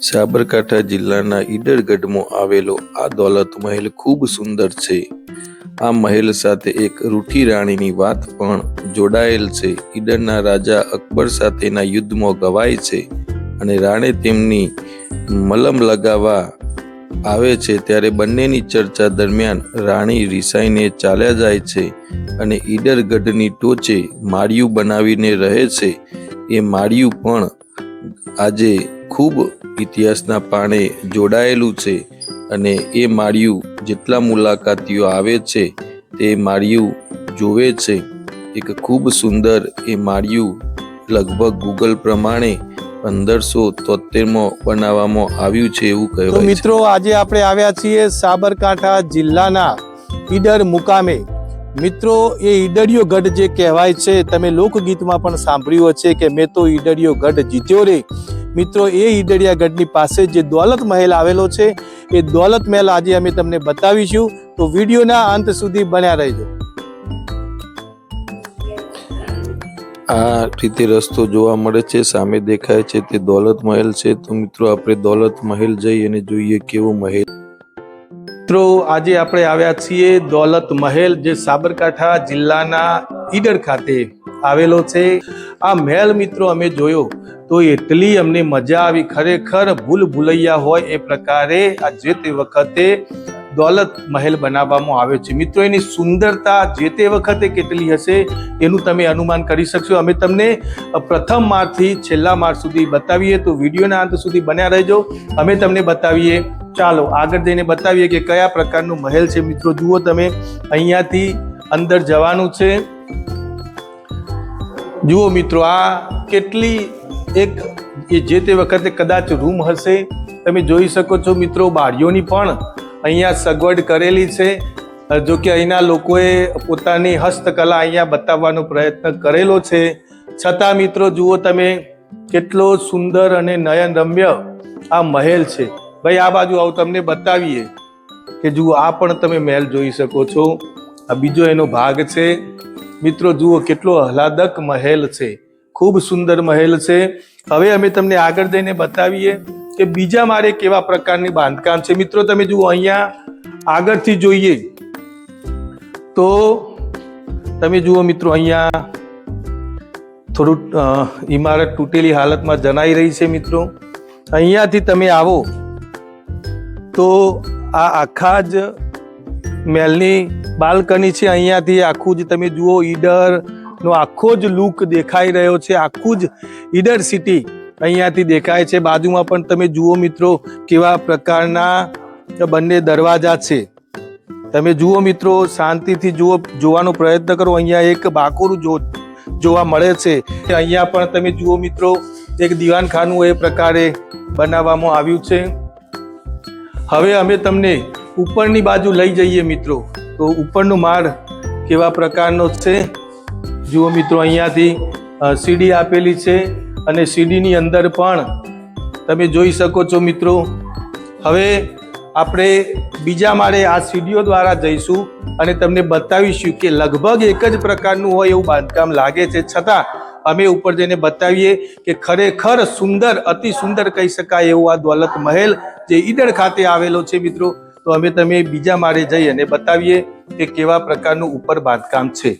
સાબરકાંઠા જિલ્લાના ઈડરગઢમાં આવેલો આ દોલત મહેલ ખૂબ સુંદર છે. આ મહેલ સાથે એક રૂઠી રાણીની વાત પણ જોડાયેલ છે. ઈડરના રાજા અકબર સાથેના યુદ્ધમાં ગવાય છે અને રાણે તેમની મલમ લગાવવા આવે છે ત્યારે બંનેની ચર્ચા દરમિયાન રાણી રિસાઈને ચાલ્યા જાય છે અને ઈડરગઢની ટોચે માળિયું બનાવીને રહે છે. એ માળિયું પણ આજે ખૂબ ઇતિહાસના પાણે જોડાયેલું છે અને એ માળિયું જેટલા મુલાકાતીઓ આવે છે તે માળિયું જોવે છે. એક ખૂબ સુંદર એ માળિયું લગભગ ગૂગલ પ્રમાણે પંદરસો તોતેરમાં બનાવવામાં આવ્યું છે એવું કહેવાય છે. મિત્રો આજે આપણે આવ્યા છીએ સાબરકાંઠા જિલ્લાના ઈડર મુકામે. મિત્રો એ ઈડરિયો ગઢ જે કહેવાય છે તમે લોકગીતમાં પણ સાંભળ્યું હશે કે મેં તો ઈડરિયો ગઢ જીત્યો રે. મિત્રો એ ઈડરિયા ગઢની પાસે જે દોલત મહેલ આવેલો છે એ દોલત મહેલ આજે અમે તમને બતાવીશું. તો વિડીયોના અંત સુધી બન્યા રહેજો. આ રીતે રસ્તો જોવા મળે છે સામે દેખાય છે તે દોલત મહેલ છે. તો મિત્રો આપણે દોલત મહેલ જઈ અને જોઈએ કેવો મહેલ. મિત્રો આજે આપણે આવ્યા છીએ દોલત મહેલ જે સાબરકાંઠા જિલ્લાના ઈડર ખાતે આવેલો છે. આ મહેલ મિત્રો અમે જોયો. તો એટલી અમને મજા આવી. ખરેખર ભૂલ ભૂલૈયા હોય એ પ્રકારે આ જે તે વખતે દોલત મહેલ બનાવવામાં આવ્યો છે. મિત્રો, એની સુંદરતા જે તે વખતે કેટલી હશે એનું તમે અનુમાન કરી શકશો. અમે તમને પ્રથમ માળથી છેલ્લા માળ સુધી બતાવીએ તો વિડીયોના અંત સુધી બન્યા રહેજો. અમે તમને બતાવીએ. ચાલો, આગળ જઈને બતાવીએ કે કયા પ્રકારનું મહેલ છે. મિત્રો, જુઓ તમે, અહીંયાથી અંદર જવાનું છે. જુઓ મિત્રો, આ કેટલી એક એ જે તે વખતે કદાચ રૂમ હશે, તમે જોઈ શકો છો મિત્રો બારીઓની પણ અહીંયા સગવડ કરેલી છે. જો કે અહીંના લોકોએ પોતાની હસ્તકલા અહીંયા બતાવવાનો પ્રયત્ન કરેલો છે. છતાં મિત્રો જુઓ તમે, કેટલો સુંદર અને નયનરમ્ય આ મહેલ છે. ભાઈ, આ બાજુ આવું તમને બતાવીએ કે જુઓ, આ પણ તમે મહેલ જોઈ શકો છો. આ બીજો એનો ભાગ છે. મિત્રો જુઓ, કેટલો આહલાદક મહેલ છે. ખૂબ સુંદર મહેલ છે. હવે અમે તમને આગળ જઈને બતાવીએ કે બીજા મારે કેવા પ્રકારની બાંધકામ છે. મિત્રો, તમે જુઓ અહીંયા આગળથી જોઈએ. તો તમે જુઓ મિત્રો, અહીંયા થોડું ઇમારત તૂટેલી હાલતમાં જણાઈ રહી છે મિત્રો. અહીંયાથી તમે આવો તો આ આખા જ મહેલની બાલ્કની છે. અહીંયાથી આખું જ તમે જુઓ, ઈડર નો આખો જ લુક દેખાઈ રહ્યો છે, આખું જ ઈડર સિટી અહીંયાથી દેખાય છે. બાજુમાં પણ તમે જુઓ મિત્રો કેવા પ્રકારના બંને દરવાજા છે. તમે જુઓ મિત્રો, શાંતિથી જુઓ, જોવાનો પ્રયત્ન કરો. અહીંયા એક બાકોરું જો, જોવા મળે છે. અહીંયા પણ તમે જુઓ મિત્રો, એક દિવાનખાનું એ પ્રકારે બનાવવામાં આવ્યું છે. હવે અમે તમને ઉપરની બાજુ લઈ જઈએ મિત્રો. તો ઉપરનો માળ કેવા પ્રકારનો છે? જુઓ મિત્રો, અહીંયાથી સીડી આપેલી છે અને સીડીની અંદર પણ તમે જોઈ શકો છો મિત્રો. હવે આપણે બીજા માળે આ સીડીઓ દ્વારા જઈશું અને તમને બતાવીશું કે લગભગ એક જ પ્રકારનું હોય એવું બાંધકામ લાગે છે. છતાં અમે ઉપર જઈને બતાવીએ કે ખરેખર સુંદર, અતિ સુંદર કહી શકાય એવું આ દોલત મહેલ જે ઈડર ખાતે આવેલો છે મિત્રો. તો અમે તમે બીજા માળે જઈ અને બતાવીએ કે કેવા પ્રકારનું ઉપર બાંધકામ છે.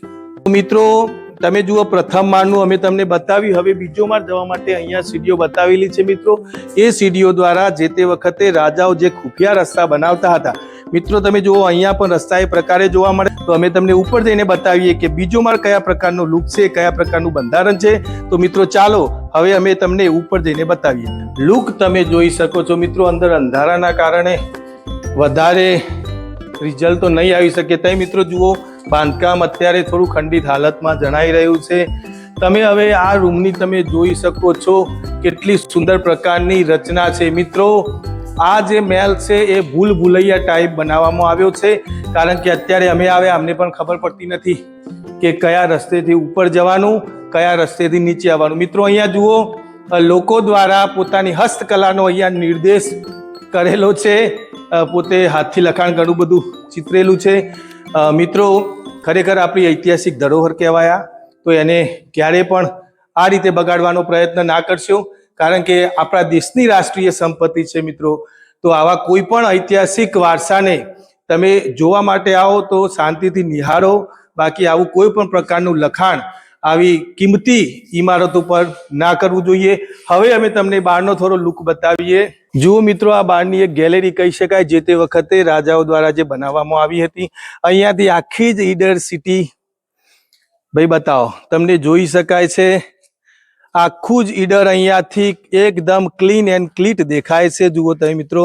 મિત્રો, તમે જુઓ, પ્રથમ માળનું અમે તમને બતાવ્યું. હવે બીજો માળ જવા માટે અહીંયા સીડીઓ બતાવેલી છે મિત્રો. એ સીડીઓ દ્વારા જે તે વખતે રાજાઓ જે ખુફિયા રસ્તા બનાવતા હતા, મિત્રો તમે જુઓ, અહીંયા પણ રસ્તા એ પ્રકારે જોવા મળે. તો અમે તમને ઉપર જઈને બતાવીએ કે બીજો માળ કયા પ્રકારનો લુક છે, કયા પ્રકારનું બંધારણ છે. તો મિત્રો, ચાલો, હવે અમે તમને ઉપર જઈને બતાવીએ. લુક તમે જોઈ શકો છો મિત્રો, અંદર અંધારાના કારણે વધારે રિઝલ્ટ તો નહીં આવી શકે. તે મિત્રો, જુઓ બાંધકામ અત્યારે થોડું ખંડિત હાલતમાં જણાઈ રહ્યું છે. તમે હવે આ રૂમની તમે જોઈ શકો છો કેટલી સુંદર પ્રકારની રચના છે. મિત્રો, આ જે મહેલ છે એ ભૂલ ભૂલૈયા ટાઈપ બનાવવામાં આવ્યો છે. કારણ કે અત્યારે અમે આવ્યા, અમને પણ ખબર પડતી નથી કે કયા રસ્તેથી ઉપર જવાનું, કયા રસ્તેથી નીચે આવવાનું. મિત્રો, અહીંયા જુઓ લોકો દ્વારા પોતાની હસ્તકલાનો અહીંયા નિર્દેશ કરેલો છે. પોતે હાથથી લખાણ ઘણું બધું ચિતરેલું છે. મિત્રો ખરેખર આપણી ઐતિહાસિક ધરોહર કહેવાયા. તો એને ક્યારે પણ આ રીતે બગાડવાનો પ્રયત્ન ના કરશો. કારણ કે આપણા દેશની રાષ્ટ્રીય સંપત્તિ છે મિત્રો. તો આવા કોઈ પણ ઐતિહાસિક વારસાને તમે જોવા માટે આવો તો શાંતિથી નિહાળો. બાકી આવું કોઈ પણ પ્રકારનું લખાણ આવી કિંમતી ઇમારતો પર ના કરવું જોઈએ. હવે અમે તમને બહારનો થોડો લુક બતાવીએ. જુઓ મિત્રો આ બહારની એક ગેલેરી કહી શકાય, જે તે વખતે રાજાઓ દ્વારા જે બનાવવામાં આવી હતી. અહીંયાથી આખી જ ઈડર સિટી ભાઈ બતાવો, તમને જોઈ શકાય છે. આખું જ ઈડર અહીંયાથી એકદમ ક્લીન એન્ડ ક્લીટ દેખાય છે. જુઓ તમે મિત્રો,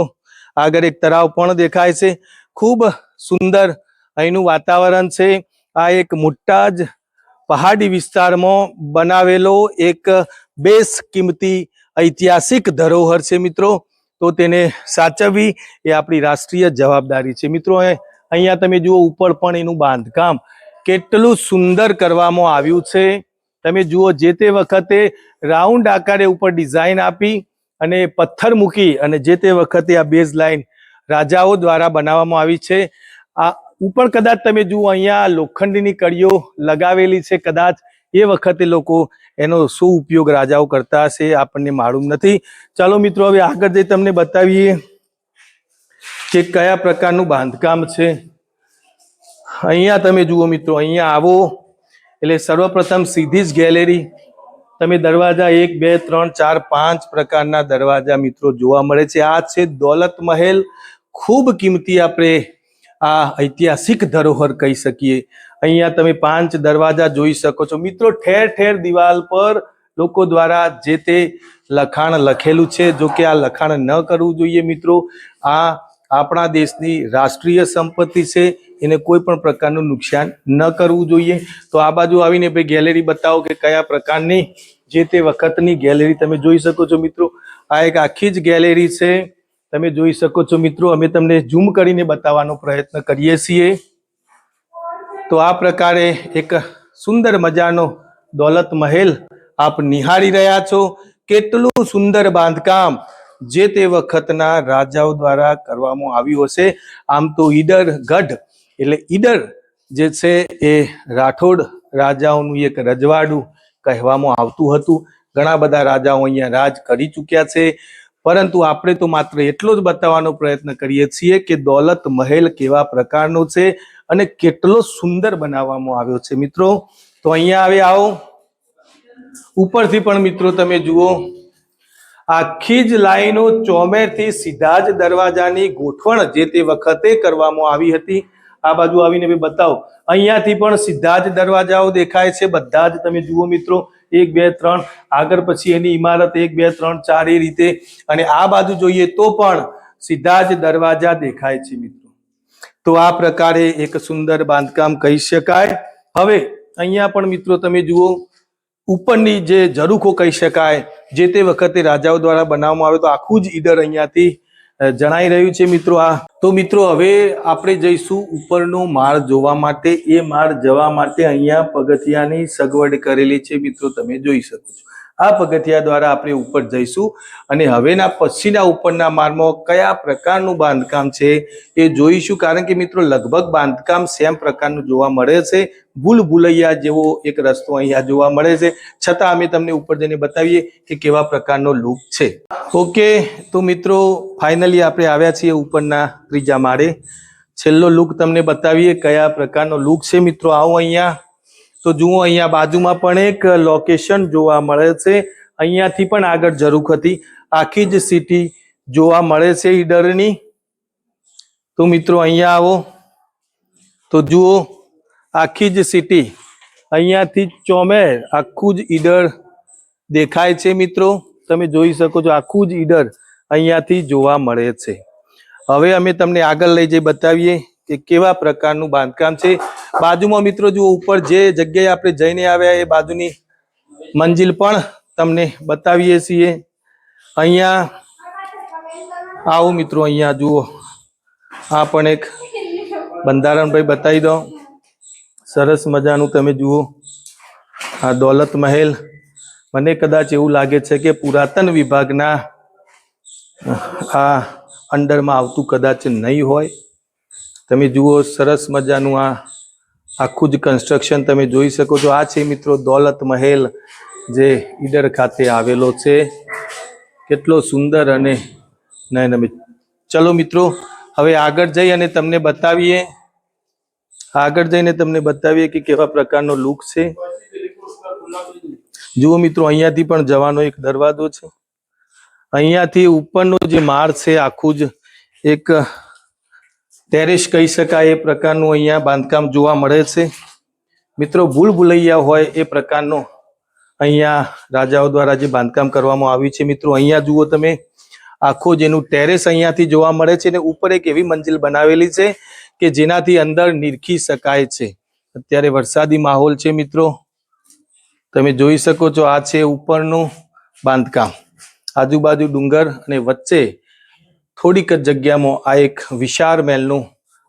આગળ એક તળાવ પણ દેખાય છે. ખૂબ સુંદર અહીંનું વાતાવરણ છે. આ એક મોટા જ પહાડી વિસ્તારમાં બનાવેલો એક બેસ કિંમતી ઐતિહાસિક ધરોહર છે મિત્રો. તો તેને સાચવવી એ આપણી રાષ્ટ્રીય જવાબદારી છે. મિત્રો અહીંયા તમે જુઓ, ઉપર પણ એનું બાંધકામ કેટલું સુંદર કરવામાં આવ્યું છે. તમે જુઓ, જે તે વખતે રાઉન્ડ આકારે ઉપર ડિઝાઇન આપી અને પથ્થર મૂકી અને જે તે વખતે આ બેઝ લાઈન રાજાઓ દ્વારા બનાવવામાં આવી છે. આ ઉપર કદાચ તમે જુઓ, અહીંયા લોખંડની કડીઓ લગાવેલી છે, કદાચ એ વખતે લોકો એનો શું ઉપયોગ રાજાઓ કરતા હશે, આપણને માલુમ નથી. ચાલો મિત્રો, હવે આગળ જઈ તમને બતાવીએ કે કયા પ્રકારનું બાંધકામ છે. અહીંયા તમે જુઓ મિત્રો, અહીંયા આવો. એટલે સર્વપ્રથમ સીધી જ ગેલેરી. તમે દરવાજા એક, બે, ત્રણ, ચાર, પાંચ પ્રકારના દરવાજા મિત્રો જોવા મળે છે. આ છે દોલત મહેલ ખૂબ કિંમતી આપણે આ ઐતિહાસિક ધરોહર કહી શકીએ. અહીંયા તમે પાંચ દરવાજા જોઈ શકો છો. મિત્રો, ઠેર ઠેર દિવાલ પર લોકો દ્વારા જે તે લખાણ લખેલું છે, જો કે આ લખાણ ન કરવું જોઈએ મિત્રો. આ આપણા દેશની રાષ્ટ્રીય સંપત્તિ છે, એને કોઈ પણ પ્રકારનું નુકસાન ન કરવું જોઈએ. તો આ બાજુ આવીને ભાઈ ગેલેરી બતાવો કે કયા પ્રકારની જે તે વખતની ગેલેરી તમે જોઈ શકો છો મિત્રો. આ એક આખી જ ગેલેરી છે. તમે જોઈ શકો છો મિત્રો, અમે તમને ઝૂમ કરીને બતાવવાનો પ્રયત્ન કરીએ છીએ. તો આ પ્રકારે એક સુંદર મજાનો દોલત મહેલ આપ નિહાળી રહ્યા છો. કેટલું સુંદર બાંધકામ જે તે વખતના રાજાઓ દ્વારા કરવામાં આવ્યું હશે. આમ તો ઈડર ગઢ, એટલે ઈડર જે છે એ રાઠોડ રાજાઓનું એક રજવાડું કહેવામાં આવતું હતું. ઘણા બધા રાજાઓ અહીંયા રાજ કરી ચૂક્યા છે. પરંતુ આપણે તો માત્ર એટલો જ બતાવવાનો પ્રયત્ન કરીએ છીએ કે દોલત મહેલ કેવા પ્રકારનો છે અને કેટલો સુંદર બનાવવામાં આવ્યો છે. મિત્રો, તો અહીંયા હવે આવો. ઉપરથી પણ મિત્રો તમે જુઓ. આખી જ લાઈનો ચોમેરથી સીધા જ દરવાજાની ગોઠવણ જે તે વખતે કરવામાં આવી હતી. આ બાજુ આવીને બતાવો. અહીંયાથી પણ સીધા જ દરવાજાઓ દેખાય છે. બધા જ તમે જુઓ મિત્રો. એક, બે, ત્રણ, આગળ પછી એની ઇમારત એક, બે, ત્રણ, ચાર એ રીતે. અને આ બાજુ જોઈએ તો પણ સીધા જ દરવાજા દેખાય છે મિત્રો. તો આ પ્રકારે એક સુંદર બાંધકામ કહી શકાય. હવે અહીંયા પણ મિત્રો તમે જુઓ, ઉપરની જે ઝરૂખો કહી શકાય, જે તે વખતે રાજાઓ દ્વારા બનાવવામાં આવે તો આખું જ ઈડર અહીંયાથી જણાઈ રહ્યું છે મિત્રો આ. તો મિત્રો, હવે આપણે જઈશું ઉપરનો માળ જોવા માટે. એ માળ જવા માટે અહીંયા પગથિયાની સગવડ કરેલી છે મિત્રો, તમે જોઈ શકો છો. આ પગથિયા દ્વારા આપણે ઉપર જઈશું અને હવેના પછીના ઉપરના માળમાં કયા પ્રકારનું બાંધકામ છે એ જોઈશું. કારણ કે મિત્રો, લગભગ બાંધકામ સેમ પ્રકારનું જોવા મળે છે. ભૂલ ભૂલૈયા જેવો એક રસ્તો અહીંયા જોવા મળે છે. છતાં અમે તમને ઉપર જઈને બતાવીએ કે કેવા પ્રકારનો લુક છે. ઓકે તો મિત્રો ફાઇનલી આપણે આવ્યા છીએ ઉપરના ત્રીજા માળે. છેલ્લો લુક તમને બતાવીએ કયા પ્રકારનો લુક છે. મિત્રો, આવો અહીંયા. તો જુઓ, અહીંયા બાજુમાં પણ એક લોકેશન જોવા મળે છે. અહીંયાથી પણ આગળ જરૂર હતી. આખી જ સિટી જોવા મળે છે ઈડરની. તો મિત્રો, અહીંયા આવો. તો જુઓ, આખી જ સિટી અહીંયાથી ચોમેર આખું જ ઈડર દેખાય છે મિત્રો. તમે જોઈ શકો છો, આખું જ ઈડર અહીંયાથી જોવા મળે છે. હવે અમે તમને આગળ લઈ જઈ બતાવીએ કે કેવા પ્રકારનું બાંધકામ છે. બાજુમાં મિત્રો જુઓ, ઉપર જે જગ્યાએ આપણે જઈને આવ્યા એ બાજુની મંજિલ પણ તમને બતાવીએ છીએ. અહીંયા આવો મિત્રો, અહીંયા જુઓ. આ પણ એક બંધારણભાઈ બતાવી દો. સરસ મજાનું તમે જુઓ. આ દોલત મહેલ. મને કદાચ એવું લાગે છે કે પુરાતન વિભાગના, આ અંડરમાં આવતું કદાચ નહીં હોય. તમે જુઓ, સરસ મજાનું આ આખું જ કન્સ્ટ્રક્શન તમે જોઈ શકો છો. આ છે મિત્રો દોલત મહેલ જે ઈડર ખાતે આવેલો છે. કેટલો સુંદર અને નયન ચલો મિત્રો, હવે આગળ જઈ અને તમને બતાવીએ. આગળ જઈને તમને બતાવીએ કે કેવા પ્રકારનો લુક છે. જુઓ મિત્રો, અહીંયાથી પણ જવાનો એક દરવાજો છે. અહીંયાથી ઉપરનો જે માળ છે, આખું જ એક ટેરેસ કહી શકાય એ પ્રકારનું અહીંયા બાંધકામ જોવા મળે છે. મિત્રો, ભૂલ ભૂલૈયા હોય એ પ્રકારનો અહીંયા રાજાઓ દ્વારા જે બાંધકામ કરવામાં આવ્યું છે. મિત્રો, અહીંયા જુઓ તમે, આખો જેનું ટેરેસ અહીંયાથી જોવા મળે છે ને ઉપર એક એવી મંજિલ બનાવેલી છે કે જેનાથી અંદર નિરખી શકાય છે. અત્યારે વરસાદી માહોલ છે મિત્રો. તમે જોઈ શકો છો આ છે ઉપરનું બાંધકામ. આજુબાજુ ડુંગર અને વચ્ચે થોડીક જ જગ્યામાં આ એક વિશાળ મહેલનું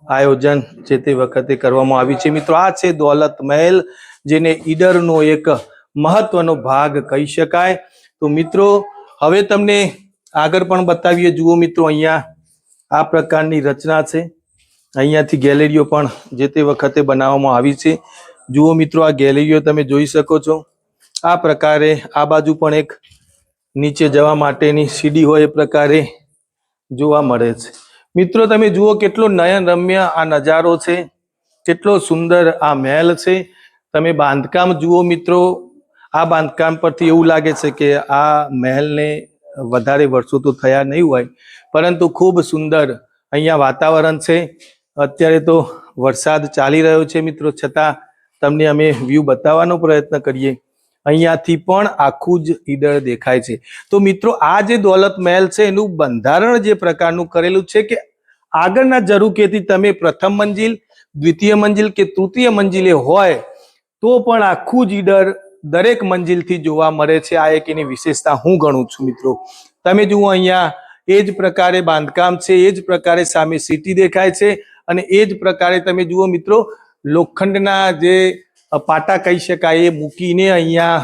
આયોજન જે તે વખતે કરવામાં આવ્યું છે. મિત્રો, આ છે દોલત મહેલ, જેને ઈડરનો એક મહત્વનો ભાગ કહી શકાય. તો મિત્રો, હવે તમને આગળ પણ બતાવીએ. જુઓ મિત્રો, અહીંયા આ પ્રકારની રચના છે. અહીંયાથી ગેલેરીઓ પણ જે તે વખતે બનાવવામાં આવી છે. જુઓ મિત્રો, આ ગેલેરીઓ તમે જોઈ શકો છો. આ પ્રકારે આ બાજુ પણ એક નીચે જવા માટેની સીડી હોય એ પ્રકારે જોવા મળે છે. મિત્રો, તમે જુઓ કેટલો નયન રમ્ય આ નજારો છે. કેટલો સુંદર આ મહેલ છે. તમે બાંધકામ જુઓ મિત્રો. આ બાંધકામ પરથી એવું લાગે છે કે આ મહેલને વધારે વર્ષો તો થયા નહીં હોય, પરંતુ ખૂબ સુંદર અહીંયા વાતાવરણ છે. અત્યારે તો વરસાદ ચાલી રહ્યો છે મિત્રો. છતાં તમને અમે વ્યૂ બતાવવાનો પ્રયત્ન કરીએ. અહીંયાથી પણ આખું જ ઈડર દેખાય છે. તો મિત્રો, આ જે દોલત મહેલ છે, એનું બંધારણ જે પ્રકારનું કરેલું છે કે આગળના જરૂકેથી તમે પ્રથમ મંજિલ, દ્વિતીય મંજિલ કે તૃતીય મંજિલે હોય, તો પણ આખું જ ઈડર દરેક મંજિલથી જોવા મળે છે. આ એક એની વિશેષતા હું ગણું છું મિત્રો. તમે જુઓ અહીંયા, એ જ પ્રકારે બાંધકામ છે, એ જ પ્રકારે સામે સિટી દેખાય છે અને એ જ પ્રકારે તમે જુઓ મિત્રો, લોખંડના જે પાટા કહી શકાય, એ મૂકીને અહીંયા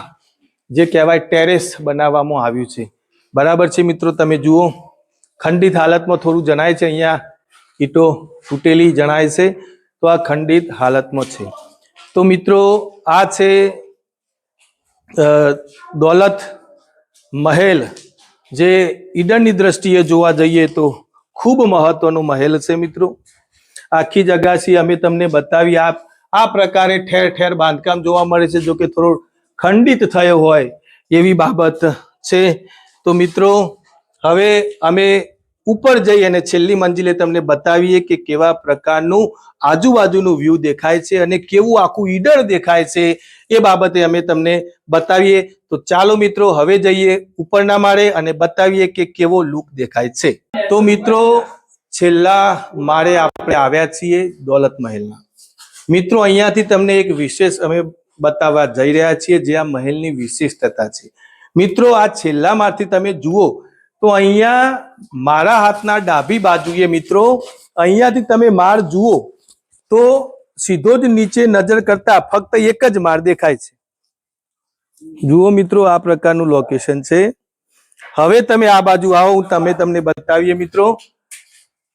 જે કહેવાય ટેરેસ બનાવવામાં આવ્યું છે. બરાબર છે મિત્રો, તમે જુઓ, ખંડિત હાલતમાં થોડું જણાય છે અહીંયા, ઈટો તૂટેલી જણાય છે, તો આ ખંડિત હાલતમાં છે. તો મિત્રો, આ છે દોલત મહેલ. જે ઈડનની દ્રષ્ટિએ જોવા જઈએ તો ખૂબ મહત્વનો મહેલ છે મિત્રો. આખી જગાથી અમે તમને બતાવી, આ આ પ્રકારે ઠેર ઠેર બાંધકામ જોવા મળે છે, જો કે થોડો ખંડિત થયો હોય એવી બાબત છે. તો મિત્રો, હવે અમે ઉપર જઈ અને છેલ્લી મંજિલે તમને બતાવીએ કે કેવા પ્રકારનું આજુબાજુનું વ્યૂ દેખાય છે અને કેવું આખું ઈડર દેખાય છે એ બાબતે અમે તમને બતાવીએ. તો ચાલો મિત્રો, હવે જઈએ ઉપરના માળે અને બતાવીએ કે કેવો લુક દેખાય છે. તો મિત્રો, છેલ્લા માળે આપણે આવ્યા છીએ દોલત મહેલના મિત્રો, અહીંયાથી તમને એક વિશેષ અમે બતાવવા જઈ રહ્યા છીએ, જે આ મહેલની વિશેષતા છે. મિત્રો, આ છેલ્લા માળથી તમે જુઓ, તો અહીંયા મારા હાથના ડાબી બાજુએ મિત્રો, અહીંયાથી તમે માળ જુઓ, તો સીધો જ નીચે નજર કરતા ફક્ત એક જ માળ દેખાય છે. જુઓ મિત્રો, આ પ્રકારનું લોકેશન છે. હવે તમે આ બાજુ આવો, હું તમે તમને બતાવીએ મિત્રો.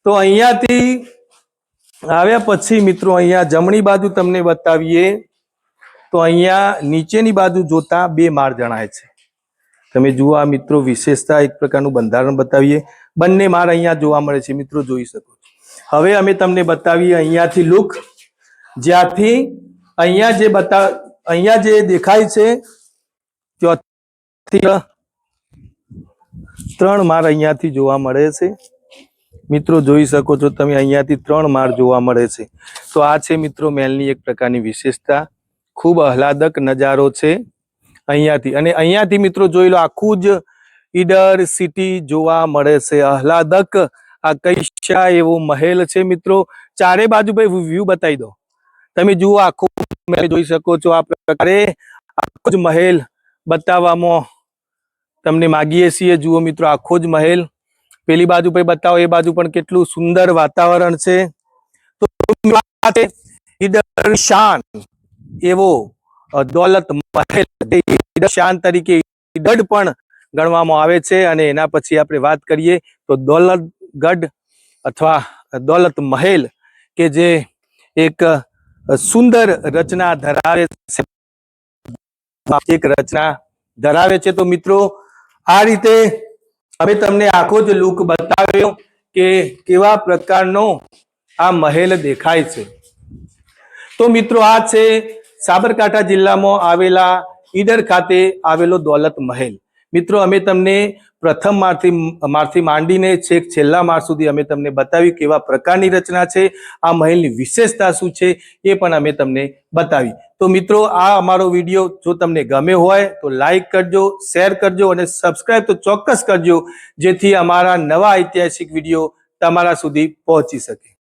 તો અહીંયાથી આવ્યા પછી મિત્રો અહીંયા જમણી બાજુ તમને બતાવીએ, તો અહીંયા નીચેની બાજુ જોતા બે માળ જણાય છે. તમે જુઓ આ મિત્રો વિશેષતા, એક પ્રકારનું બંધારણ બતાવીએ. બંને માળ અહીંયા જોવા મળે છે, મિત્રો જોઈ શકો છો. હવે અમે તમને બતાવીએ અહીંયાથી લુક. જ્યાંથી અહીંયા જે બતા, અહીંયા જે દેખાય છે ત્યાંથી ત્રણ માળ અહીંયાથી જોવા મળે છે. મિત્રો જોઈ શકો છો, તમે અહીંયાથી ત્રણ માળ જોવા મળે છે. તો આ છે મિત્રો મહેલની એક પ્રકારની વિશેષતા. ખૂબ આહલાદક નજારો છે અહીંયાથી. અને અહીંયાથી મિત્રો જોઈ લો, આખું જ ઈડર સિટી જોવા મળે છે. આહલાદક, આ કૈશા એવો મહેલ છે મિત્રો. ચારે બાજુ ભાઈ વ્યૂ બતાવી દો. તમે જુઓ, આખો મહેલ જોઈ શકો છો. આ પ્રકારે આખો જ મહેલ બતાવવામાં તમને માગીએ છીએ. જુઓ મિત્રો, આખો જ મહેલ. પેલી બાજુ ભાઈ બતાવો, એ બાજુ પણ કેટલું સુંદર વાતાવરણ છે. તો શાન, એવો દોલત મહેલ શાન તરીકે ઈડડ પણ ગણવામાં આવે છે અને એના પછી આપણે વાત કરીએ તો દોલતગઢ અથવા દોલત મહેલ કે જે એક સુંદર રચના ધરાવે છે. એક રચના ધરાવે છે. તો મિત્રો, આ રીતે હવે તમને આખો જ લુક બતાવ્યો કે કેવા પ્રકારનો આ મહેલ દેખાય છે. તો મિત્રો, આ છે સાબરકાંઠા જિલ્લામાં આવેલા ઈડર ખાતે આવેલો દોલત મહેલ. મિત્રો, અમે તમને પ્રથમ માળથી માળથી માંડીને છેક છેલ્લા માળ સુધી અમે તમને બતાવ્યું કેવા પ્રકારની રચના છે, આ મહેલની વિશેષતા શું છે એ પણ અમે તમને બતાવી. તો મિત્રો, આ અમારો વીડિયો જો તમને ગમે હોય તો લાઈક કરજો, શેર કરજો અને સબસ્ક્રાઇબ તો ચોક્કસ કરજો, જેથી અમારા નવા ઐતિહાસિક વીડિયો તમારા સુધી પહોંચી શકે.